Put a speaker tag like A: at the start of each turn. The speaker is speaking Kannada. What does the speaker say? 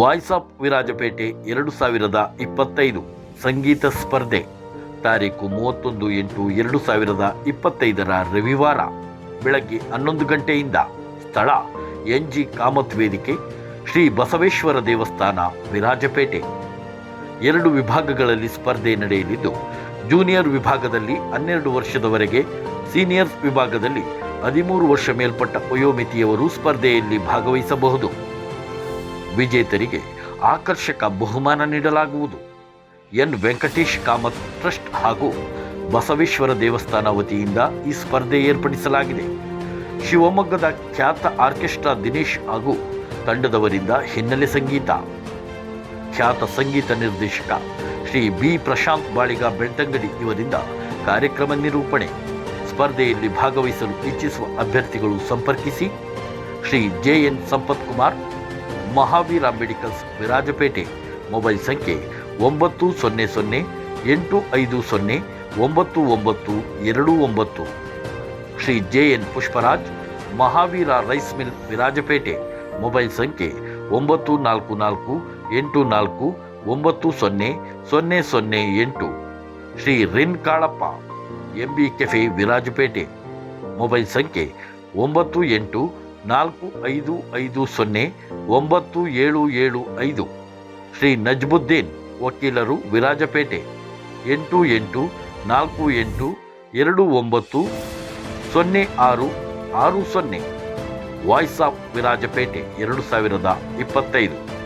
A: ವಾಯ್ಸ್ ಆಫ್ ವಿರಾಜಪೇಟೆ ಎರಡು ಸಾವಿರದ ಇಪ್ಪತ್ತೈದು ಸಂಗೀತ ಸ್ಪರ್ಧೆ. ತಾರೀಕು ಮೂವತ್ತೊಂದು ಎಂಟು ಎರಡು ಸಾವಿರದ ಇಪ್ಪತ್ತೈದರ ರವಿವಾರ ಬೆಳಗ್ಗೆ ಹನ್ನೊಂದು ಗಂಟೆಯಿಂದ ಸ್ಥಳ ಎನ್ ಜಿ ಕಾಮತ್ ವೇದಿಕೆ, ಶ್ರೀ ಬಸವೇಶ್ವರ ದೇವಸ್ಥಾನ, ವಿರಾಜಪೇಟೆ. ಎರಡು ವಿಭಾಗಗಳಲ್ಲಿ ಸ್ಪರ್ಧೆ ನಡೆಯಲಿದ್ದು, ಜೂನಿಯರ್ ವಿಭಾಗದಲ್ಲಿ ಹನ್ನೆರಡು ವರ್ಷದವರೆಗೆ ಸೀನಿಯರ್ಸ್ ವಿಭಾಗದಲ್ಲಿ ಹದಿಮೂರು ವರ್ಷ ಮೇಲ್ಪಟ್ಟ ವಯೋಮಿತಿಯವರು ಸ್ಪರ್ಧೆಯಲ್ಲಿ ಭಾಗವಹಿಸಬಹುದು. ವಿಜೇತರಿಗೆ ಆಕರ್ಷಕ ಬಹುಮಾನ ನೀಡಲಾಗುವುದು. ಎನ್. ವೆಂಕಟೇಶ್ ಕಾಮತ್ ಟ್ರಸ್ಟ್ ಹಾಗೂ ಬಸವೇಶ್ವರ ದೇವಸ್ಥಾನ ವತಿಯಿಂದ ಈ ಸ್ಪರ್ಧೆ ಏರ್ಪಡಿಸಲಾಗಿದೆ. ಶಿವಮೊಗ್ಗದ ಖ್ಯಾತ ಆರ್ಕೆಸ್ಟ್ರಾ ದಿನೇಶ್ ಹಾಗೂ ತಂಡದವರಿಂದ ಹಿನ್ನೆಲೆ ಸಂಗೀತ. ಖ್ಯಾತ ಸಂಗೀತ ನಿರ್ದೇಶಕ ಶ್ರೀ ಬಿ. ಪ್ರಶಾಂತ್ ಬಾಳಿಗ ಬೆಳ್ತಂಗಡಿ ಇವರಿಂದ ಕಾರ್ಯಕ್ರಮ ನಿರೂಪಣೆ. ಸ್ಪರ್ಧೆಯಲ್ಲಿ ಭಾಗವಹಿಸಲು ಇಚ್ಛಿಸುವ ಅಭ್ಯರ್ಥಿಗಳು ಸಂಪರ್ಕಿಸಿ Shri J. N. Sampath Kumar Mahaveera medicals Virajpet. Mobile ಸಂಖ್ಯೆ ಒಂಬತ್ತು ಸೊನ್ನೆ ಸೊನ್ನೆ ಎಂಟು ಐದು ಸೊನ್ನೆ ಒಂಬತ್ತು ಒಂಬತ್ತು ಎರಡು ಒಂಬತ್ತು. Shri J N Pushparaj, Mahaveera rice mill Virajpet. Mobile ಸಂಖ್ಯೆ ಒಂಬತ್ತು ನಾಲ್ಕು ನಾಲ್ಕು ಎಂಟು ನಾಲ್ಕು ಒಂಬತ್ತು ಸೊನ್ನೆ ಸೊನ್ನೆ ಸೊನ್ನೆ ಎಂಟು. Shri Rin Kalappa, M B cafe Virajpet. Mobile ಸಂಖ್ಯೆ ಒಂಬತ್ತು ಎಂಟು ನಾಲ್ಕು ಐದು ಐದು ಸೊನ್ನೆ ಒಂಬತ್ತು ಏಳು ಏಳು ಐದು. ಶ್ರೀ ನಜ್ಬುದ್ದೀನ್ ವಕೀಲರು ವಿರಾಜಪೇಟೆ. ಎಂಟು ಎಂಟು, ನಾಲ್ಕು ಎಂಟು, ಎರಡು ಒಂಬತ್ತು, ಸೊನ್ನೆ ಆರು ಆರು ಸೊನ್ನೆ. ವಾಯ್ಸ್ ಆಫ್ ವಿರಾಜಪೇಟೆ, ಎರಡು ಸಾವಿರದ ಇಪ್ಪತ್ತೈದು.